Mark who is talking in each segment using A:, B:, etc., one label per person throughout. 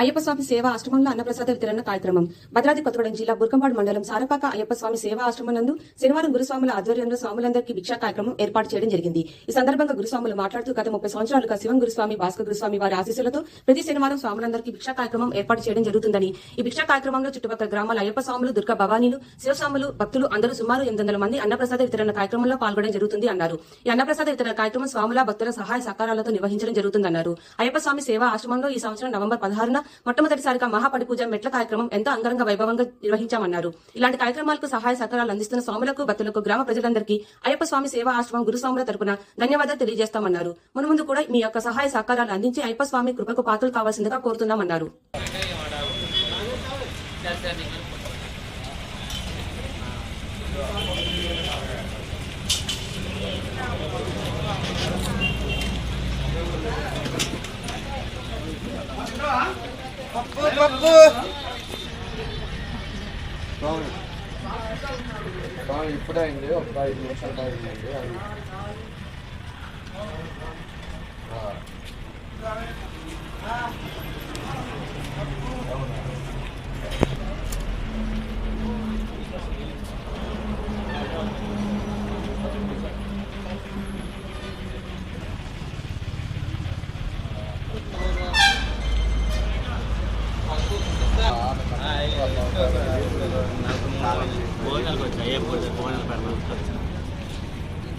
A: అయ్యప్ప స్వామి సేవా ఆశ్రమంలో అన్నప్రసాద వితరణ కార్యక్రమం. భద్రాద్రి కొత్తగూడెం జిల్లా బుర్కంపాడు మండలం సారపాక అయ్యప్ప స్వామి సేవా ఆశ్రమం నందు శనివారం గురుస్వాముల ఆధ్వర్యంలో స్వాములందరికీ భిక్షా కార్యక్రమం ఏర్పాటు చేయడం జరిగింది. ఈ సందర్భంగా గురుస్వాములు మాట్లాడుతూ గత ముప్పై సంవత్సరాలుగా శివం గురుస్వామి భాస్కర్ గురుస్వామి వారి ఆశీస్సులతో ప్రతి శనివారం స్వాములందరికీ భిక్షా కార్యక్రమం ఏర్పాటు చేయడం జరుగుతుందని. ఈ భిక్షా కార్యక్రమంలో చుట్టుపక్కల గ్రామాల అయ్యప్ప స్వాములు దుర్గా భవానీలు శివస్వాములు భక్తులు అందరూ సుమారు ఎనిమిది వందల మంది అన్నప్రసాద వితరణ కార్యక్రమంలో పాల్గొనడం జరుగుతుంది అన్నారు. ఈ అన్నప్రసాద వితరణ కార్యక్రమం స్వాముల భక్తుల సహాయ సహకారాలతో నిర్వహించడం జరుగుతుందన్నారు. అయ్యప్ప స్వామి సేవా ఆశ్రమంలో ఈ సంవత్సరం నవంబర్ పదహారున మొట్టమొదటిసారిగా మహాపడి పూజ మెట్ల కార్యక్రమం ఎంతో అంగరంగ వైభవంగా నిర్వహించామన్నారు. ఇలాంటి కార్యక్రమాలకు సహాయ సహకారాలు అందిస్తున్న స్వాములకు భక్తులకు గ్రామ ప్రజలందరికీ అయ్యప్ప స్వామి సేవా ఆశ్రమం గురుస్వాముల తరపున ధన్యవాదాలు తెలియజేస్తామన్నారు. మున్ముందు కూడా మీ యొక్క సహాయ సహకారాలు అందించి అయ్యప్ప స్వామి కృపకు పాత్రలు కావాల్సిందిగా కోరుతున్నామన్నారు.
B: పప్పు పప్పు
C: స్వామి ఇప్పుడే అయింది ఒక ఐదు నిమిషాలు అయిందండి అది ఆ.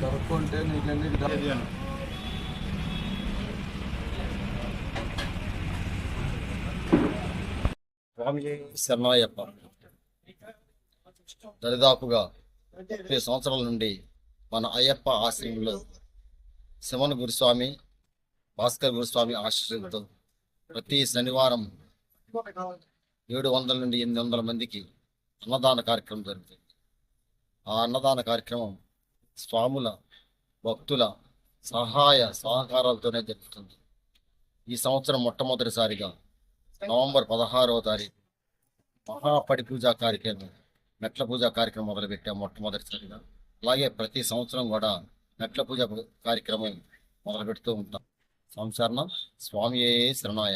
C: కనుక్కుంటే నీకన్నీ
B: శరణయ్యప్ప దరిదాపుగా ముప్పై సంవత్సరాల నుండి మన అయ్యప్ప ఆశ్రమంలో శివన గురుస్వామి భాస్కర్ గురుస్వామి ఆశ్రయంతో ప్రతి శనివారం ఏడు వందల నుండి ఎనిమిది వందల మందికి అన్నదాన కార్యక్రమం జరుగుతుంది. ఆ అన్నదాన కార్యక్రమం స్వాముల భక్తుల సహాయ సహకారాలతోనే జరుగుతుంది. ఈ సంవత్సరం మొట్టమొదటిసారిగా నవంబర్ పదహారవ తారీఖు మహాపడి పూజా కార్యక్రమం మెట్ల పూజా కార్యక్రమం మొదలుపెట్టాం మొట్టమొదటిసారిగా. అలాగే ప్రతి సంవత్సరం కూడా మెట్ల పూజ కార్యక్రమం మొదలు పెడుతూ ఉంటాం సంసరణ స్వామి శరణాయ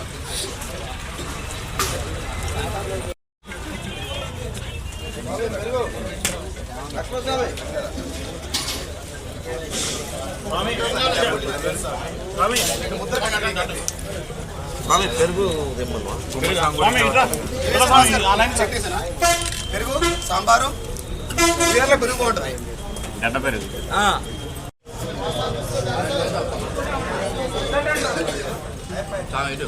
D: స్వామి పెరుగు
C: పెరుగు సాంబారు బీర్లో పెరుగు బాగుంటుంది
D: గడ్డ పెరుగు. ఇటు.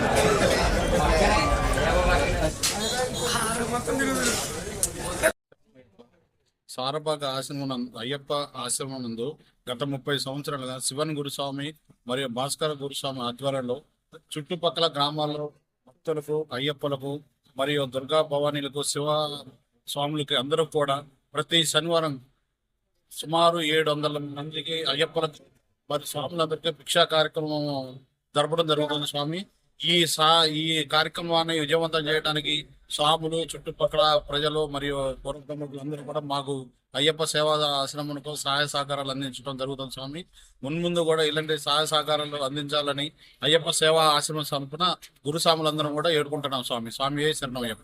E: సారపాక ఆశ్రమం నందు- అయ్యప్ప ఆశ్రమం నందు గత ముప్పై సంవత్సరాలుగా శివన్ గురుస్వామి మరియు భాస్కర గురుస్వామి ఆధ్వర్యంలో చుట్టుపక్కల గ్రామాల్లో భక్తులకు అయ్యప్పలకు మరియు దుర్గా భవానీలకు శివ స్వాములకి అందరూ కూడా ప్రతి శనివారం సుమారు ఏడు వందల మందికి అయ్యప్పలకు మరి స్వాములందరికీ భిక్షా కార్యక్రమం జరపడం జరుగుతుంది స్వామి. ఈ సా ఈ కార్యక్రమాన్ని విజయవంతం చేయడానికి స్వాములు చుట్టుపక్కల ప్రజలు మరియు పూర్వకులు అందరూ కూడా మాకు అయ్యప్ప సేవా ఆశ్రమంకు సహాయ సహకారాలు అందించడం జరుగుతుంది స్వామి. మున్ముందు కూడా ఇలాంటి సహాయ సహకారాలు అందించాలని అయ్యప్ప సేవా ఆశ్రమం గురు గురుస్వాములందరం కూడా ఏడుకుంటున్నాం స్వామి. స్వామి శరణం అయ్యప్ప